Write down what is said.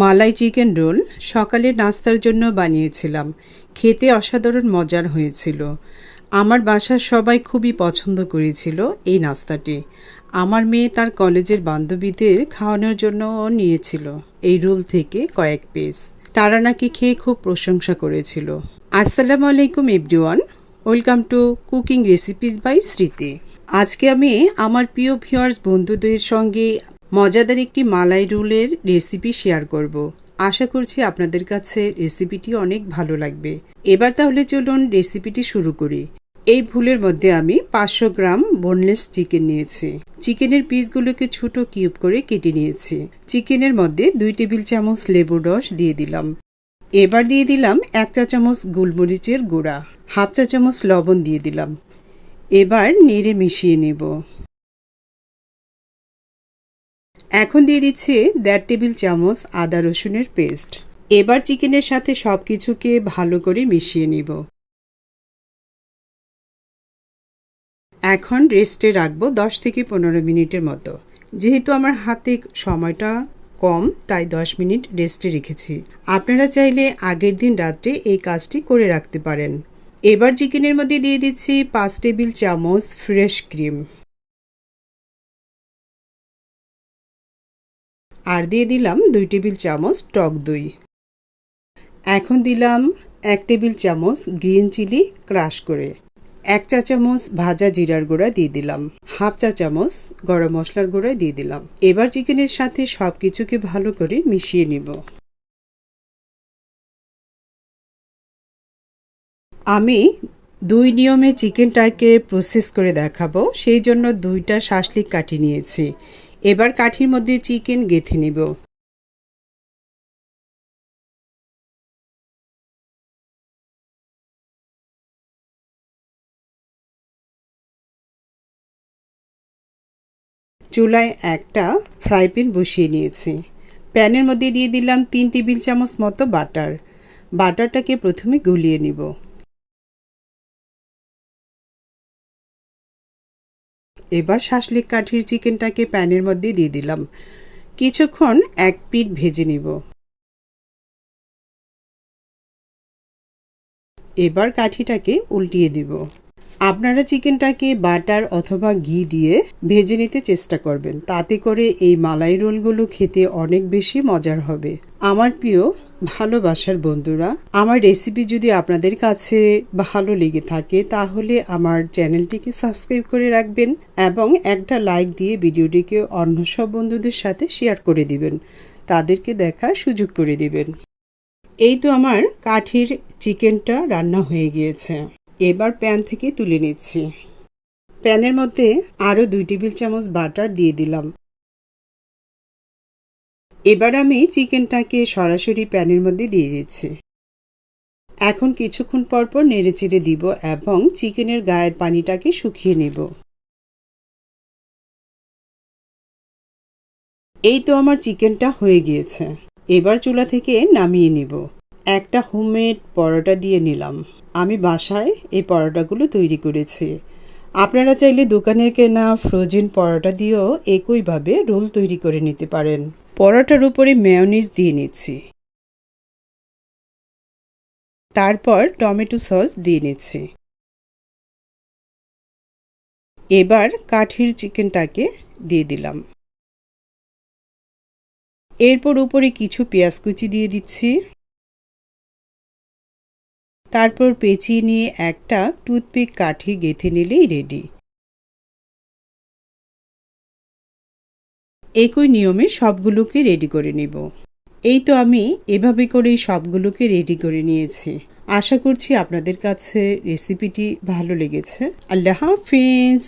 মালাই chicken roll সকালে নাস্তার জন্য বানিয়েছিলাম। খেতে অসাধারণ মজার হয়েছিল। আমার বাসার সবাই খুবই পছন্দ করেছিল এই নাস্তাটি। আমার মেয়ে তার কলেজের বান্ধবীদের খাওয়ানোর জন্য নিয়েছিল এই রোল থেকে কয়েক পিস। তারা নাকি খেয়ে খুব প্রশংসা করেছিল। আসসালামু আলাইকুম, everyone. Welcome to cooking recipes by Smriti. আজকে আমি আমার প্রিয় ভিউয়ার্স বন্ধুদের সঙ্গে মজাদার একটি মালাই রোলের রেসিপি শেয়ার করব। আশা করছি আপনাদের কাছে রেসিপিটি অনেক ভালো লাগবে। এবার তাহলে চলুন রেসিপিটি শুরু করি। এই ভুলের মধ্যে আমি পাঁচশো গ্রাম বোনলেস চিকেন নিয়েছি। চিকেনের পিসগুলোকে ছোট কিউব করে কেটে নিয়েছি। চিকেনের মধ্যে দুই টেবিল চামচ লেবুর রস দিয়ে দিলাম। এবার দিয়ে দিলাম এক চা চামচ গোলমরিচের গুঁড়া। হাফ চা চামচ লবণ দিয়ে দিলাম। এবার নেড়ে মিশিয়ে নেব। এখন দিয়ে দিচ্ছি দেড় টেবিল চামচ আদা রসুনের পেস্ট। এবার চিকেনের সাথে সব কিছুকে ভালো করে মিশিয়ে নিব। এখন রেস্টে রাখব দশ থেকে পনেরো মিনিটের মতো। যেহেতু আমার হাতে সময়টা কম, তাই দশ মিনিট রেস্টে রেখেছি। আপনারা চাইলে আগের দিন রাত্রে এই কাজটি করে রাখতে পারেন। এবার চিকেনের মধ্যে দিয়ে দিচ্ছি পাঁচ টেবিল চামচ ফ্রেশ ক্রিম। আর দিয়ে দিলাম দুই টেবিল চামচ টক দই। এখন দিলাম এক টেবিল চামচ গ্রিন চিলি ক্রাশ করে। এক চা চামচ ভাজা জিরার গুঁড়া দিয়ে দিলাম। হাফ চা চামচ গরম মশলার গুঁড়া দিয়ে দিলাম। এবার চিকেনের সাথে সব কিছুকে ভালো করে মিশিয়ে নিব। আমি দুই নিয়মে চিকেনটাকে প্রসেস করে দেখাবো, সেই জন্য দুইটা শাসলিক কাঠি নিয়েছি। এবার কাঠির মধ্যে চিকেন গেঁথে নিব। চুলায় একটা ফ্রাই প্যান বসিয়ে নিয়েছি। প্যানের মধ্যে দিয়ে দিলাম তিন টেবিল চামচ মতো বাটার। বাটারটাকে প্রথমে গুলিয়ে নিব। এবার শাসলিক কাঠির চিকেনটাকে প্যানের মধ্যে দিয়ে দিলাম। কিছুক্ষণ এক পিঠ ভেজে নিব। এবার কাঠিটাকে উল্টিয়ে দিব। আপনারা চিকেনটাকে বাটার অথবা ঘি দিয়ে ভেজে নিতে চেষ্টা করবেন। তাতে করে এই মালাই রোলগুলো খেতে অনেক বেশি মজার হবে। আমার প্রিয় ভালোবাসার বন্ধুরা, আমার রেসিপি যদি আপনাদের কাছে ভালো লেগে থাকে, তাহলে আমার চ্যানেলটিকে সাবস্ক্রাইব করে রাখবেন এবং একটা লাইক দিয়ে ভিডিওটিকে অন্য সব বন্ধুদের সাথে শেয়ার করে দিবেন। তাদেরকে দেখার সুযোগ করে দিবেন। এই তো আমার কাঠির চিকেনটা রান্না হয়ে গিয়েছে। এবার প্যান থেকে তুলে নিচ্ছি। প্যানের মধ্যে আরও দুই টেবিল চামচ বাটার দিয়ে দিলাম। এবার আমি চিকেনটাকে সরাসরি প্যানের মধ্যে দিয়ে দিচ্ছি। এখন কিছুক্ষণ পর পর নেড়ে চেড়ে দিব এবং চিকেনের গায়ের পানিটাকে শুকিয়ে নেব। এই তো আমার চিকেনটা হয়ে গিয়েছে। এবার চুলা থেকে নামিয়ে নিব। একটা হোমমেড পরোটা দিয়ে নিলাম। আমি বাসায় এই পরোটাগুলো তৈরি করেছি। আপনারা চাইলে দোকানের কেনা ফ্রোজেন পরোটা দিয়েও একইভাবে রোল তৈরি করে নিতে পারেন। পরোটার উপরে মেয়নিজ দিয়ে নিচ্ছি। তারপর টমেটো সস দিয়ে নিচ্ছি। এবার কাঠির চিকেনটাকে দিয়ে দিলাম। এরপর উপরে কিছু পেঁয়াজ কুচি দিয়ে দিচ্ছি। তারপর পেঁচিয়ে নিয়ে একটা টুথপিক কাঠি গেঁথে নিলেই রেডি। একই নিয়মে সবগুলোকে রেডি করে নেব। এই তো আমি এভাবে করেই সবগুলোকে রেডি করে নিয়েছি। আশা করছি আপনাদের কাছে রেসিপিটি ভালো লেগেছে। আল্লাহ হাফিজ!